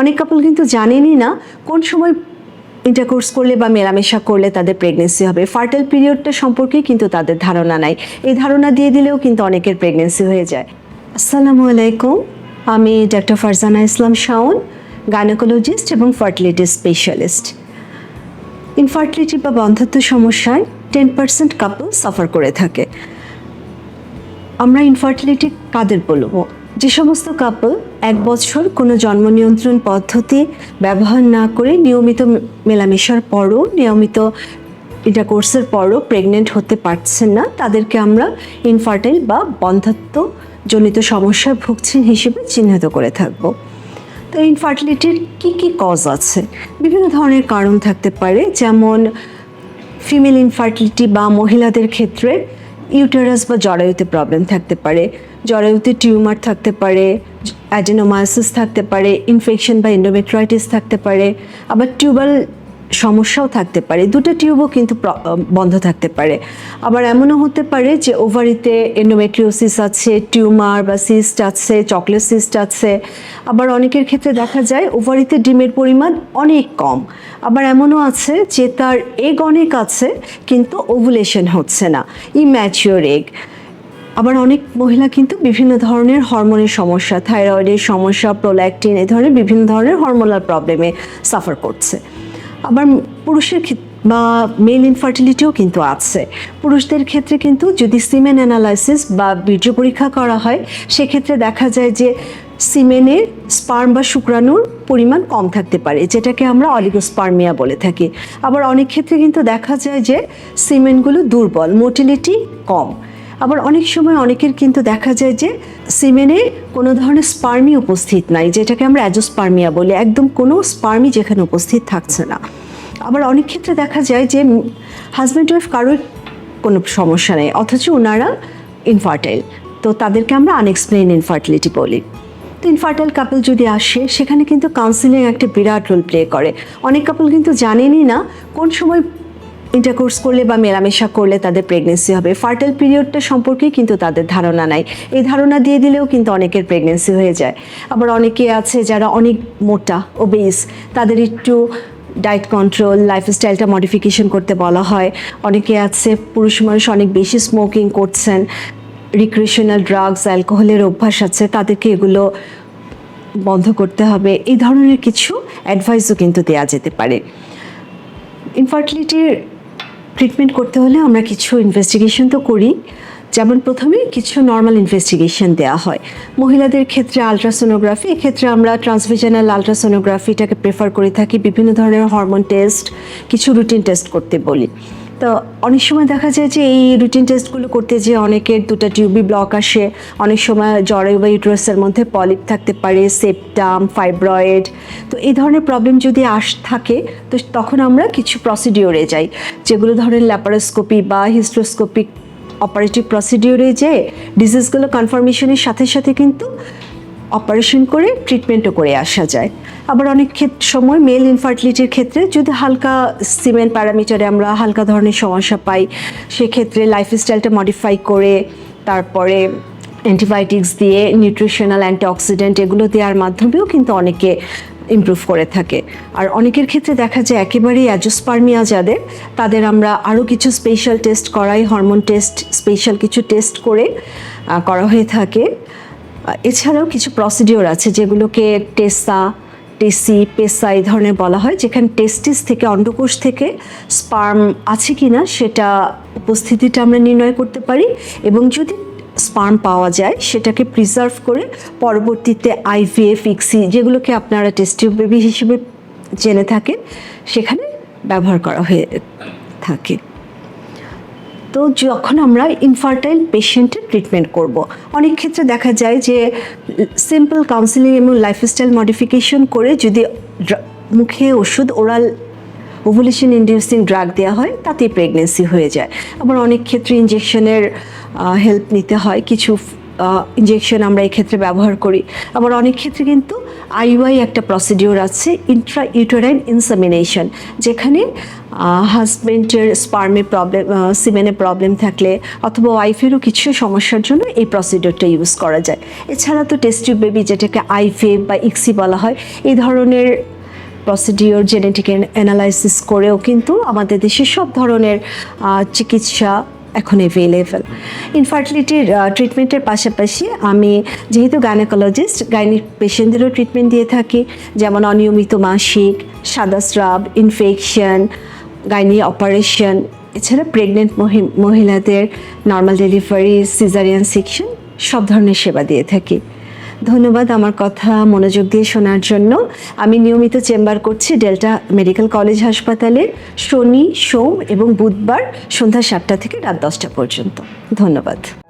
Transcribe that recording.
অনেক কাপল কিন্তু জানেনই না কোন সময় ইন্টারকোর্স করলে বা মেলামেশা করলে তাদের প্রেগনেন্সি হবে। ফার্টাইল পিরিয়ডটা সম্পর্কে কিন্তু তাদের ধারণা নাই। এই ধারণা দিয়ে দিলেও কিন্তু অনেকের প্রেগনেন্সি হয়ে যায়। আসসালামু আলাইকুম। আমি ডক্টর ফারজানা ইসলাম শাওন গাইনোকোলজিস্ট এবং ফার্টিলিটি স্পেশালিস্ট ইনফার্টিলিটি বা বন্ধাত্ব সমস্যায় টেন পার্সেন্ট কাপল সাফার করে থাকে। আমরা ইনফার্টিলিটি কাদের বলব? যে সমস্ত কাপল এক বছর কোনো জন্ম নিয়ন্ত্রণ পদ্ধতি ব্যবহার না করে নিয়মিত মেলামেশার পরও, নিয়মিত এটা কোর্সের পরও প্রেগনেন্ট হতে পারছেন না, তাদেরকে আমরা ইনফার্টাইল বা বন্ধাত্ব জনিত সমস্যায় ভুগছেন হিসেবে চিহ্নিত করে থাকব। তো ইনফার্টিলিটির কী কী কজ আছে? বিভিন্ন ধরনের কারণ থাকতে পারে, যেমন ফিমেল ইনফার্টিলিটি বা মহিলাদের ক্ষেত্রে ইউটেরাস বা জরায়ুতে প্রবলেম থাকতে পারে, জরায়ুতে টিউমার থাকতে পারে অ্যাডেনোমায়াসিস থাকতে পারে ইনফেকশন বা এন্ডোমেট্রাইটিস থাকতে পারে, আবার টিউবাল সমস্যাও থাকতে পারে। দুটো টিউবও কিন্তু বন্ধ থাকতে পারে। আবার এমনও হতে পারে যে ওভারিতে এন্ডোমেট্রিওসিস আছে টিউমার বা সিস্ট আছে চকলেট সিস্ট আছে। আবার অনেকের ক্ষেত্রে দেখা যায় ওভারিতে ডিমের পরিমাণ অনেক কম। আবার এমনও আছে যে তার এগ অনেক আছে, কিন্তু ওভুলেশন হচ্ছে না। ইম্যাচিওর এগ আবার অনেক মহিলা কিন্তু বিভিন্ন ধরনের হরমোনের সমস্যা থাইরয়েডের সমস্যা প্রোল্যাকটিন এ ধরনের বিভিন্ন ধরনের হরমোনাল প্রবলেমে সাফার করছে। আবার পুরুষের বা মেল ইনফার্টিলিটিও কিন্তু আছে। পুরুষদের ক্ষেত্রে কিন্তু যদি সিমেন অ্যানালাইসিস বা বীর্য পরীক্ষা করা হয়, সেক্ষেত্রে দেখা যায় যে সিমেনের স্পার্ম বা শুক্রাণুর পরিমাণ কম থাকতে পারে, যেটাকে আমরা অলিগোস্পার্মিয়া বলে থাকি। আবার অনেক ক্ষেত্রে কিন্তু দেখা যায় যে সিমেনগুলো দুর্বল মোটিলিটি কম। আবার অনেক সময় অনেকের কিন্তু দেখা যায় যে সিমেনে কোনো ধরনের স্পার্মি উপস্থিত নাই, যেটাকে আমরা অ্যাজোস্পার্মিয়া বলি। একদম কোনো স্পার্মি যেখানে উপস্থিত থাকছে না। আবার অনেক ক্ষেত্রে দেখা যায় যে হাজব্যান্ড ওয়াইফ কারোর কোনো সমস্যা নেই, অথচ ওনারা ইনফার্টাইল তো তাদেরকে আমরা আনএক্সপ্লেইন ইনফার্টিলিটি বলি। তো ইনফার্টাইল কাপল যদি আসে, সেখানে কিন্তু কাউন্সিলিং একটা বিরাট রোল প্লে করে। অনেক কাপল কিন্তু জানেনই না কোন সময় ইন্টারকোর্স করলে বা মেলামেশা করলে তাদের প্রেগনেন্সি হবে। ফার্টাইল পিরিয়ডটা সম্পর্কে কিন্তু তাদের ধারণা নাই। এই ধারণা দিয়ে দিলেও কিন্তু অনেকের প্রেগনেন্সি হয়ে যায়। আবার অনেকে আছে যারা অনেক মোটা ওবেস তাদের একটু ডায়েট কন্ট্রোল লাইফস্টাইলটা মডিফিকেশন করতে বলা হয়। অনেকে আছে, পুরুষ মানুষ অনেক বেশি স্মোকিং করছেন রিক্রিয়েশনাল ড্রাগস অ্যালকোহলের অভ্যাস আছে, তাদেরকে এগুলো বন্ধ করতে হবে। এই ধরনের কিছু অ্যাডভাইসও কিন্তু দেওয়া যেতে পারে। ইনফার্টিলিটির ট্রিটমেন্ট করতে হলে আমরা কিছু ইনভেস্টিগেশন তো করি। যেমন প্রথমে কিছু নর্মাল ইনভেস্টিগেশন দেওয়া হয়। মহিলাদের ক্ষেত্রে আলট্রাসোনোগ্রাফি এক্ষেত্রে আমরা ট্রান্সভিশনাল আলট্রাসোনোগ্রাফিটাকে প্রেফার করে থাকি। বিভিন্ন ধরনের হরমোন টেস্ট কিছু রুটিন টেস্ট করতে বলি। তো অনেক সময় দেখা যায় যে এই রুটিন টেস্টগুলো করতে যে অনেকের দুটো টিউবি ব্লক আসে। অনেক সময় জরায়ু বা ইউট্রাসের মধ্যে পলিপ থাকতে পারে সেপটাম ফাইব্রয়েড তো এই ধরনের প্রবলেম যদি আস থাকে, তো তখন আমরা কিছু প্রসিডিওরে যাই। যেগুলো ধরেন ল্যাপারোস্কোপি বা হিস্ট্রোস্কোপিক অপারেটিভ প্রসিডিওরে যে ডিজিজগুলো কনফার্মেশনের সাথে সাথে কিন্তু অপারেশন করে ট্রিটমেন্টও করে আসা যায়। আবার অনেক ক্ষেত্রে সময় মেল ইনফার্টিলিটির ক্ষেত্রে যদি হালকা সিমেন্ট প্যারামিটারে আমরা হালকা ধরনের সমস্যা পাই, সেক্ষেত্রে লাইফস্টাইলটা মডিফাই করে, তারপরে অ্যান্টিবায়োটিক্স দিয়ে নিউট্রিশনাল অ্যান্টিঅক্সিডেন্ট এগুলো দেওয়ার মাধ্যমেও কিন্তু অনেকে ইমপ্রুভ করে থাকে। আর অনেকের ক্ষেত্রে দেখা যায় একেবারেই অ্যাজোস্পার্মিয়া যাদের, তাদের আমরা আরও কিছু স্পেশাল টেস্ট করাই হরমোন টেস্ট স্পেশাল কিছু টেস্ট করে করা হয়ে থাকে। এছাড়াও কিছু প্রসিডিওর আছে যেগুলোকে টেসা টেসি পেসা এই ধরনের বলা হয়, যেখানে টেস্টিস থেকে, অন্ডকোষ থেকে স্পার্ম আছে কিনা সেটা উপস্থিতিটা আমরা নির্ণয় করতে পারি এবং যদি স্পার্ম পাওয়া যায় সেটাকে প্রিজার্ভ করে পরবর্তীতে আইভিএফ ইক্সি যেগুলোকে আপনারা টেস্টিভ বেবি হিসেবে জেনে থাকেন, সেখানে ব্যবহার করা হয়ে থাকে। তো যখন আমরা ইনফার্টাইল পেশেন্টের ট্রিটমেন্ট করব। অনেক ক্ষেত্রে দেখা যায় যে সিম্পল কাউন্সিলিং এবং লাইফস্টাইল মডিফিকেশন করে যদি মুখে ওষুধ ওরাল ওভুলেশন ইন্ডিউসিং ড্রাগ দেওয়া হয়, তাতেই প্রেগনেন্সি হয়ে যায়। আবার অনেক ক্ষেত্রে ইঞ্জেকশনের হেল্প নিতে হয়। কিছু ইঞ্জেকশন আমরা এই ক্ষেত্রে ব্যবহার করি। আবার অনেক ক্ষেত্রে কিন্তু আইওয়াই একটা প্রসিডিওর আছে ইন্ট্রা ইউটোরাইন ইনসামিনেশন যেখানে হাজব্যান্ডের স্পার্মে প্রবলেম সিমেনে প্রবলেম থাকলে অথবা ওয়াইফেরও কিছু সমস্যার জন্য এই প্রসিডিওরটা ইউজ করা যায়। এছাড়া তো টেস্টিউব বেবি যেটাকে আইফেব বা ইক্সি বলা হয়, এই ধরনের প্রসিডিওর জেনেটিক অ্যানালাইসিস করেও কিন্তু আমাদের দেশে সব ধরনের চিকিৎসা এখন অ্যাভেলেবেল ইনফার্টিলিটির ট্রিটমেন্টের পাশাপাশি আমি যেহেতু গাইনোকোলজিস্ট গাইনিক পেশেন্টদেরও ট্রিটমেন্ট দিয়ে থাকি, যেমন অনিয়মিত মাসিক, সাদা স্রাব ইনফেকশন গাইনি অপারেশন এছাড়া প্রেগনেন্ট মহিলাদের নর্মাল ডেলিভারি সিজারিয়ান সেকশন সব ধরনের সেবা দিয়ে থাকি। ধন্যবাদ আমার কথা মনোযোগ দিয়ে শোনার জন্য। আমি নিয়মিত চেম্বার করছি ডেল্টা মেডিকেল কলেজ হাসপাতালে শনি, সোম এবং বুধবার সন্ধ্যা সাতটা থেকে রাত দশটা পর্যন্ত। ধন্যবাদ।